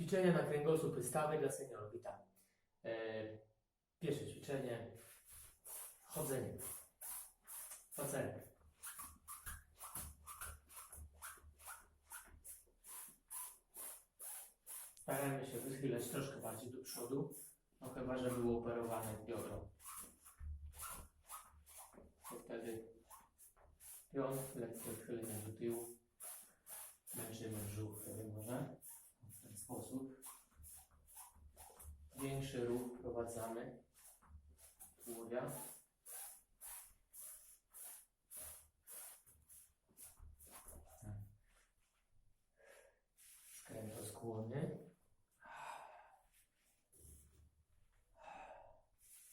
Ćwiczenia na kręgosłup i stawy dla seniorów. Witam. E, pierwsze ćwiczenie. Chodzenie. Spacerek. Starajmy się wychylać troszkę bardziej do przodu, no chyba, że było operowane biodro. To wtedy pion, lekkie odchylenie do tyłu. Męczymy brzuch wtedy może w sposób. Większy ruch wprowadzamy tułowia. Skrętoskłony.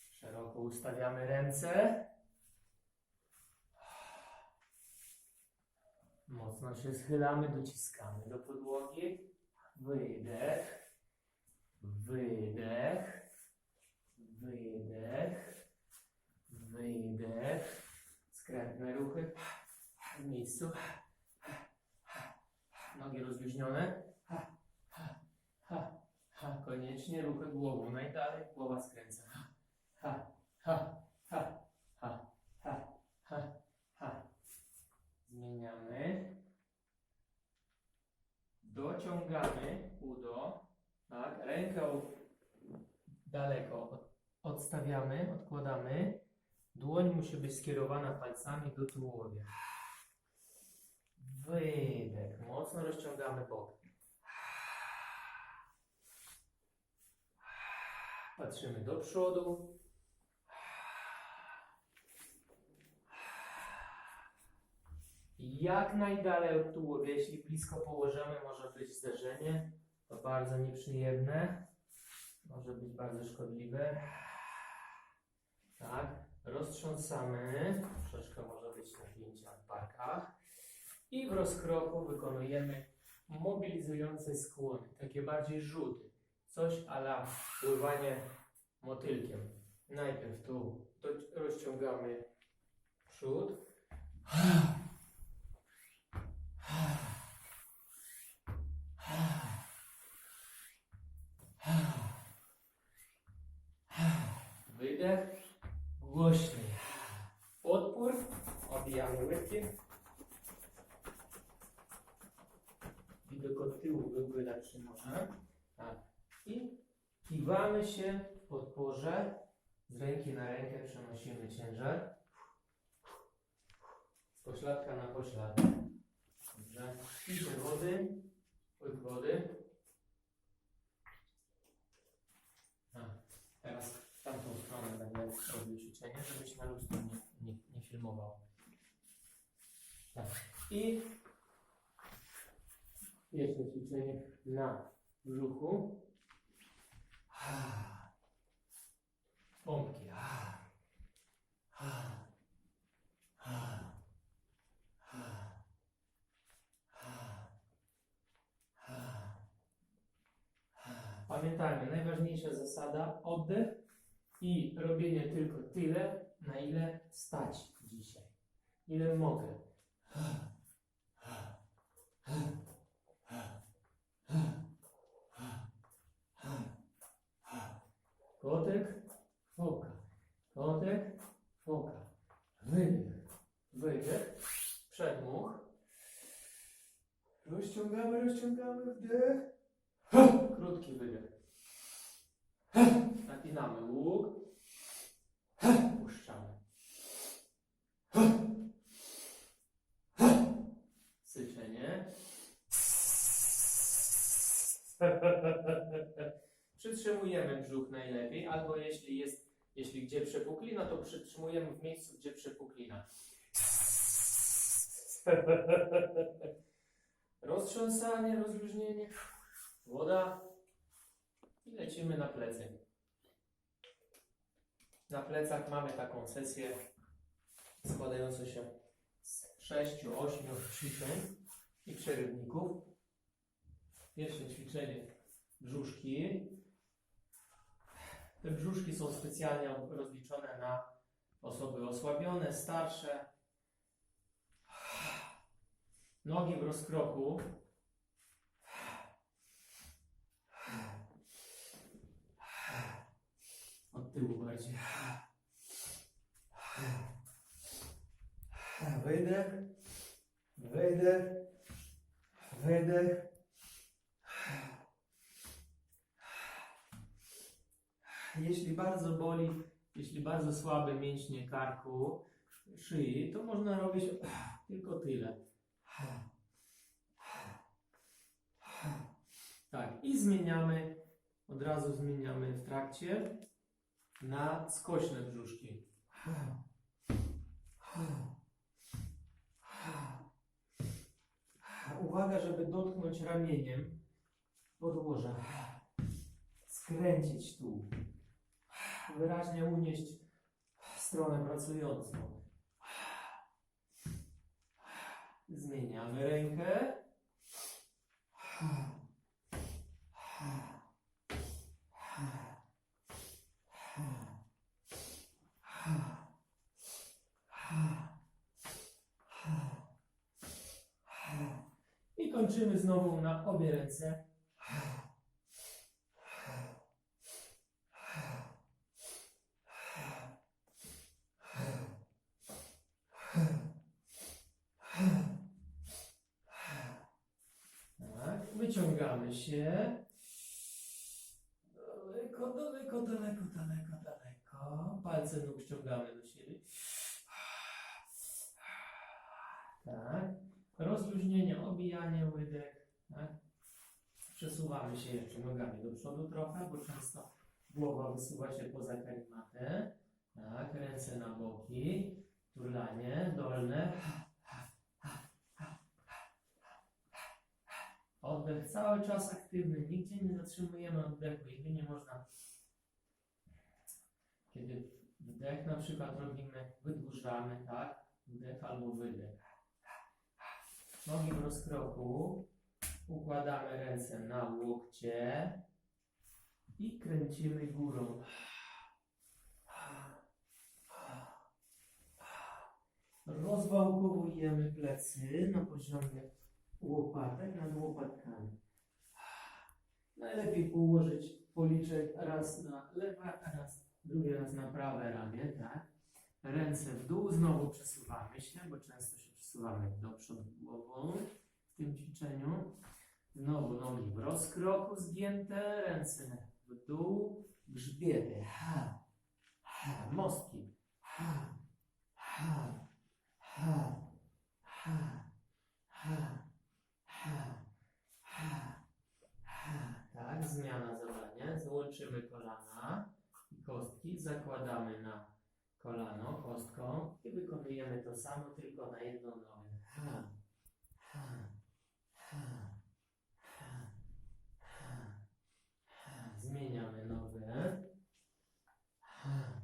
Szeroko ustawiamy ręce. Mocno się schylamy, dociskamy do podłogi. Wydech. Wydech. Wydech. Wydech. Skrętne ruchy. W miejscu. Nogi rozluźnione. Koniecznie ruchy głową. Najdalej głowa skręca. Ha, ha, ha, ha, ha, ha, ha, ha. Zmieniamy. Dociągamy udo. Tak, rękę o- daleko od- odstawiamy, odkładamy. Dłoń musi skierowana palcami do tułowia. Wydech. Mocno rozciągamy bok. Patrzymy do przodu. Jak najdalej od tułowia. Jeśli blisko położymy, może być zderzenie. To bardzo nieprzyjemne. Może być bardzo szkodliwe. Tak. Roztrząsamy. Troszeczkę może być napięcie w barkach. I w rozkroku wykonujemy mobilizujące skłony. Takie bardziej rzuty. Coś ala pływanie motylkiem. Najpierw tu rozciągamy przód. Wydech. Głośny. Odpór. Obijamy łydkiem. Widok od lepszy może. Tak. I kiwamy się w podporze. Z ręki na rękę przenosimy ciężar. Z pośladka na pośladek. Dobrze. Picie wody. Łyk wody. Teraz w tamtą stronę będę robił ćwiczenie, żebyś na lustro nie, nie, nie. Tak. I jeszcze ćwiczenie na brzuchu. Pompki. Pamiętajmy, najważniejsza zasada oddech i robienie tylko tyle, na ile stać dzisiaj. Ile mogę. Kotek, foka. Kotek, foka. Wydech. Wydech. Przedmuch. Rozciągamy, rozciągamy wdech. Krótki wydech. Napinamy łuk. Puszczamy. Syczenie. Przytrzymujemy brzuch najlepiej, albo jeśli jest, jeśli gdzie przepuklina, to przytrzymujemy w miejscu, gdzie przepuklina. Roztrząsanie, rozluźnienie, woda i lecimy na plecy. Na plecach mamy taką sesję składającą się z 6-8 ćwiczeń i przerywników. Pierwsze ćwiczenie brzuszki. Te brzuszki są specjalnie rozliczone na osoby osłabione, starsze. Nogi w rozkroku. Od tyłu bardziej. Wydech, wydech, wydech. Jeśli bardzo boli, jeśli bardzo słabe mięśnie karku, szyi, to można robić tylko tyle. Tak, i zmieniamy, od razu zmieniamy w trakcie na skośne brzuszki. Uwaga, żeby dotknąć ramieniem podłoża. Skręcić tu. Wyraźnie unieść stronę pracującą. Zmieniamy rękę. I kończymy znowu na obie ręce. Tak, wyciągamy się. Daleko, daleko, daleko, daleko, daleko. Palce nóg ściągamy do siebie. Tak. Rozluźnienie, obijanie, wydech. Tak. Przesuwamy się jeszcze nogami do przodu trochę, bo często głowa wysuwa się poza karimatę. Tak, ręce na boki. Turlanie, dolne. Oddech cały czas aktywny, nigdzie nie zatrzymujemy oddechu, jedynie można. Kiedy wdech na przykład robimy, wydłużamy, tak? Wdech albo wydech. Nogi w rozkroku. Układamy ręce na łokcie i kręcimy górą. Rozwałkowujemy plecy na poziomie łopatek nad łopatkami. Najlepiej położyć policzek raz na lewe, raz drugi raz na prawe ramię, tak? Ręce w dół, znowu przesuwamy się, bo często się przesuwamy do przodu głową w tym ćwiczeniu. Znowu nogi w rozkroku zgięte, ręce w dół, grzbiety, ha, ha, mostki, ha, ha, ha, ha, ha, ha, ha. Tak, zmiana zadania. Złączymy kolana i kostki, zakładamy na kolano kostką i wykonujemy to samo, tylko na jedną nogę. Ha, ha, ha. Zmieniamy nogę. Ha.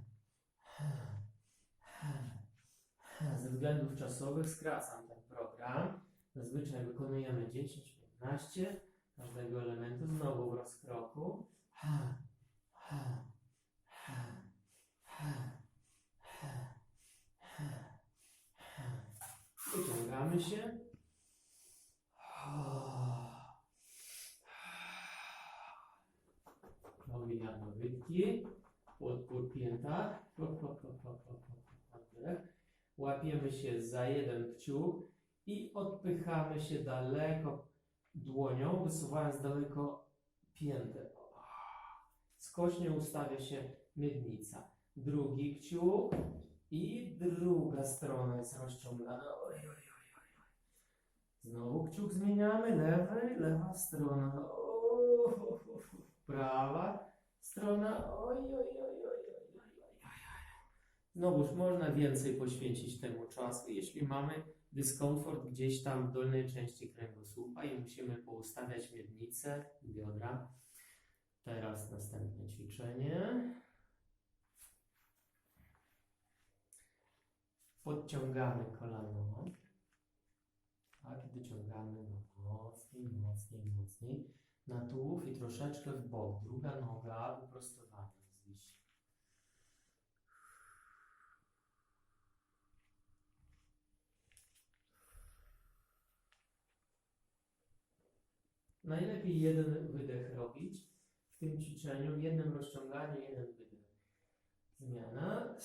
Ze względów czasowych skracam ten program. Zazwyczaj wykonujemy 10-15 każdego elementu znowu w rozkroku. Ha, ha, ha. Ha, ha, ha. Wyciągamy się. Nogi na nowytki. Podpór pięta. Łapiemy się za jeden kciuk i odpychamy się daleko dłonią, wysuwając daleko piętę. Skocznie ustawia się miednica drugi kciuk i druga strona jest rozciągana. Oj, oj. Znowu kciuk zmieniamy, lewy, lewa strona. O, prawa strona. Oj, oj, oj, oj, oj, oj, oj. Znowuż można więcej poświęcić temu czasu, jeśli mamy dyskomfort gdzieś tam w dolnej części kręgosłupa i musimy poustawiać miednicę, biodra. Teraz następne ćwiczenie. Podciągamy kolano. Tak, wyciągamy no, mocniej, mocniej, mocniej. Na tułów i troszeczkę w bok. Druga noga wyprostowana wisi. Najlepiej jeden wydech robić w tym ćwiczeniu, jednym rozciąganiu, jeden wydech. Zmiana.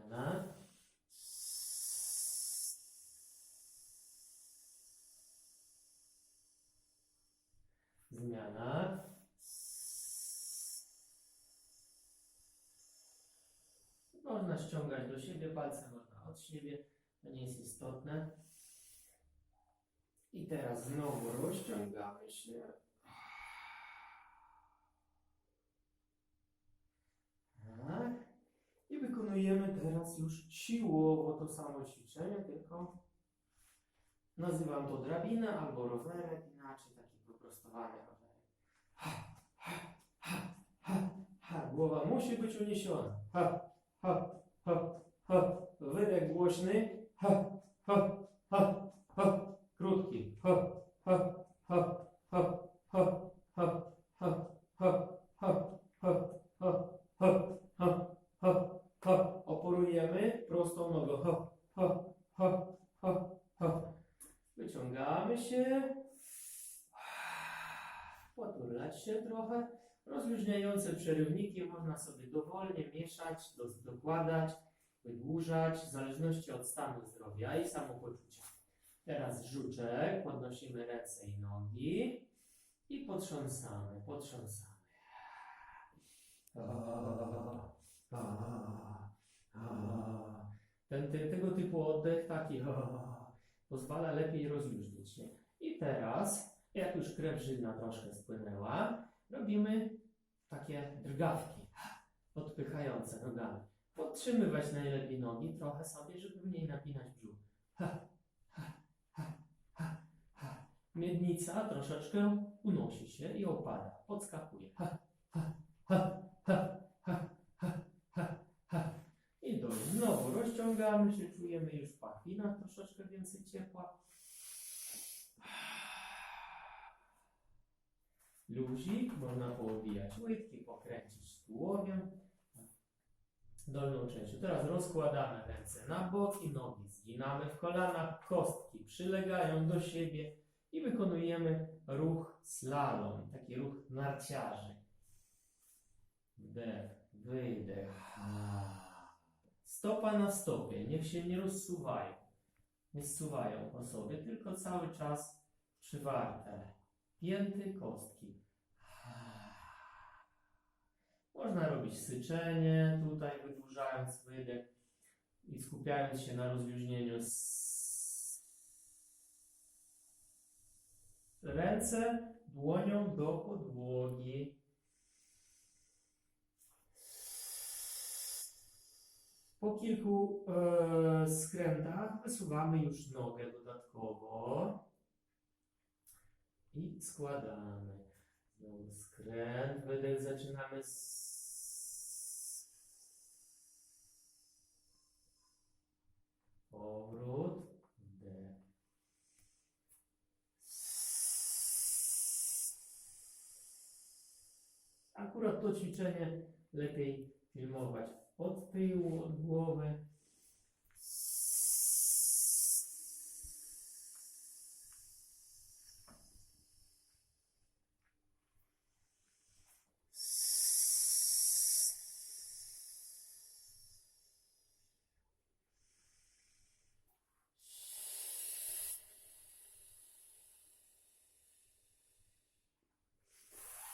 Zmiana. Zmiana. Można ściągać do siebie palce, można od siebie. To nie jest istotne. I teraz znowu rozciągamy się. Tak. I wykonujemy teraz już siłowo to samo ćwiczenie, tylko nazywam to drabinę albo rowerek, inaczej taki wyprostowany rowerek. Ha, ha, ha, ha, ha. Głowa musi być uniesiona. Ha, ha, ha, ha. Wydech głośny. Ha, ha, ha, ha. Dokładać, wydłużać, w zależności od stanu zdrowia i samopoczucia. Teraz żuczek, podnosimy ręce i nogi i potrząsamy, potrząsamy. Ten, ten, tego typu oddech taki pozwala lepiej rozluźnić się. I teraz, jak już krew żylna troszkę spłynęła, robimy takie drgawki odpychające nogami. Podtrzymywać najlepiej nogi trochę sobie, żeby mniej napinać brzuch. Ha, ha, ha, ha, ha. Miednica troszeczkę unosi się i opada, podskakuje. Ha, ha, ha, ha, ha, ha, ha, ha. I dość. Znowu rozciągamy się, czujemy już w pachwinach troszeczkę więcej ciepła. Luzik, można poobijać łydki, pokręcić tułowiem dolną częścią. Teraz rozkładamy ręce na boki, nogi zginamy w kolanach, kostki przylegają do siebie i wykonujemy ruch slalom, taki ruch narciarzy. Wdech, wydech. Stopa na stopie, niech się nie rozsuwają. Nie zsuwają osoby, tylko cały czas przywarte. Pięty, kostki. Można robić syczenie, tutaj wydłużając wydech i skupiając się na rozluźnieniu. Ręce dłonią do podłogi. Po kilku e, skrętach wysuwamy już nogę dodatkowo i składamy. Skręt, wydech zaczynamy z... Powrót, wdech. Akurat to ćwiczenie lepiej filmować od tyłu, od głowy.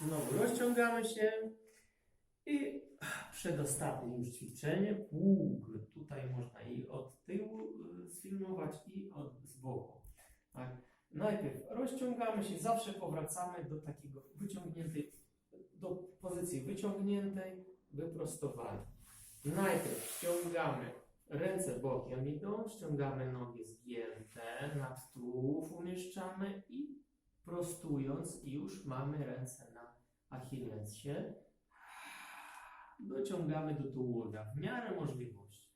Znowu rozciągamy się i przedostatnie już ćwiczenie, pług. Tutaj można i od tyłu y, sfilmować i od z boku. Tak. Najpierw rozciągamy się, zawsze powracamy do takiego wyciągniętej, do pozycji wyciągniętej, wyprostowanej. Najpierw ściągamy ręce bokiem idą, ściągamy nogi zgięte, nad tułów umieszczamy i prostując już mamy ręce na achillesie. Dociągamy do tułowia w miarę możliwości.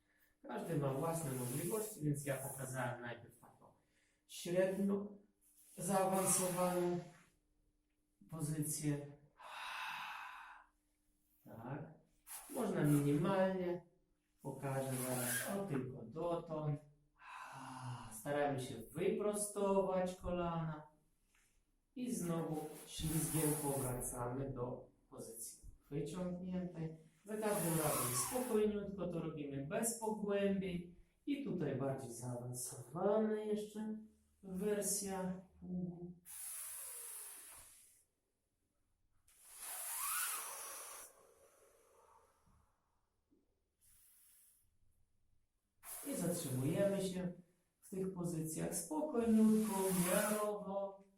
Każdy ma własne możliwości, więc ja pokazałem najpierw taką średnio zaawansowaną pozycję. Tak. Można minimalnie. Pokażę zaraz. O, tylko dotąd. Staramy się wyprostować kolana. I znowu ślizgiem powracamy do pozycji wyciągniętej. Za każdym razem spokojniutko to robimy bez pogłębień. I tutaj bardziej zaawansowana jeszcze wersja pługu. I zatrzymujemy się w tych pozycjach spokojniutko, miarowo.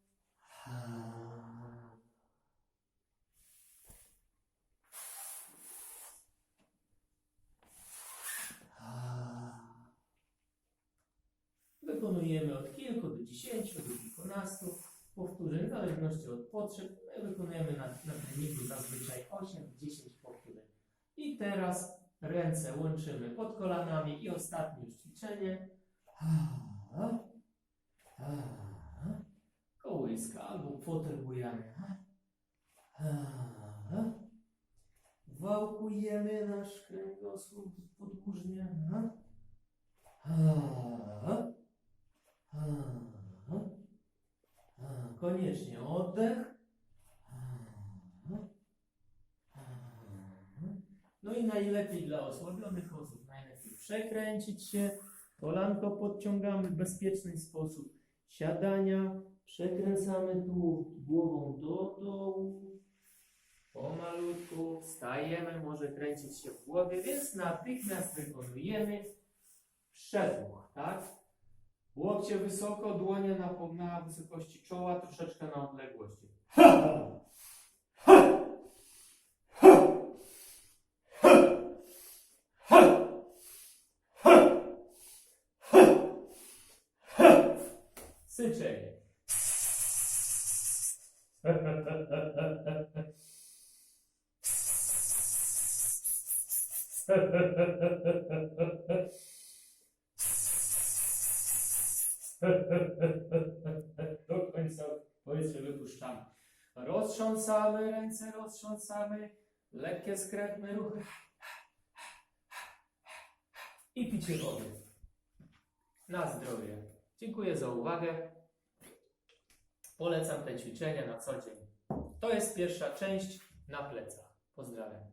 Wykonujemy od kilku do dziesięciu, do kilkunastu powtórzeń, w zależności od potrzeb. My wykonujemy na, na treningu zazwyczaj 8-10 powtórzeń. I teraz ręce łączymy pod kolanami i ostatnie już ćwiczenie. Kołyska albo potrzebujemy. Wałkujemy nasz kręgosłup podłużnie. Koniecznie oddech. No i najlepiej dla osłabionych osób, najlepiej przekręcić się, kolanko podciągamy w bezpieczny sposób. Siadania, przekręcamy tu głową do dołu, pomalutku, wstajemy, może kręcić się w głowie, więc natychmiast wykonujemy przedmuch, tak? Łokcie wysoko, dłonie na, na wysokości czoła, troszeczkę na odległości. Do końca powietrze wypuszczamy. Roztrząsamy ręce, roztrząsamy. Lekkie, skrętne ruchy. I picie wody. Na zdrowie. Dziękuję za uwagę. Polecam te ćwiczenia na co dzień. To jest pierwsza część na plecach. Pozdrawiam.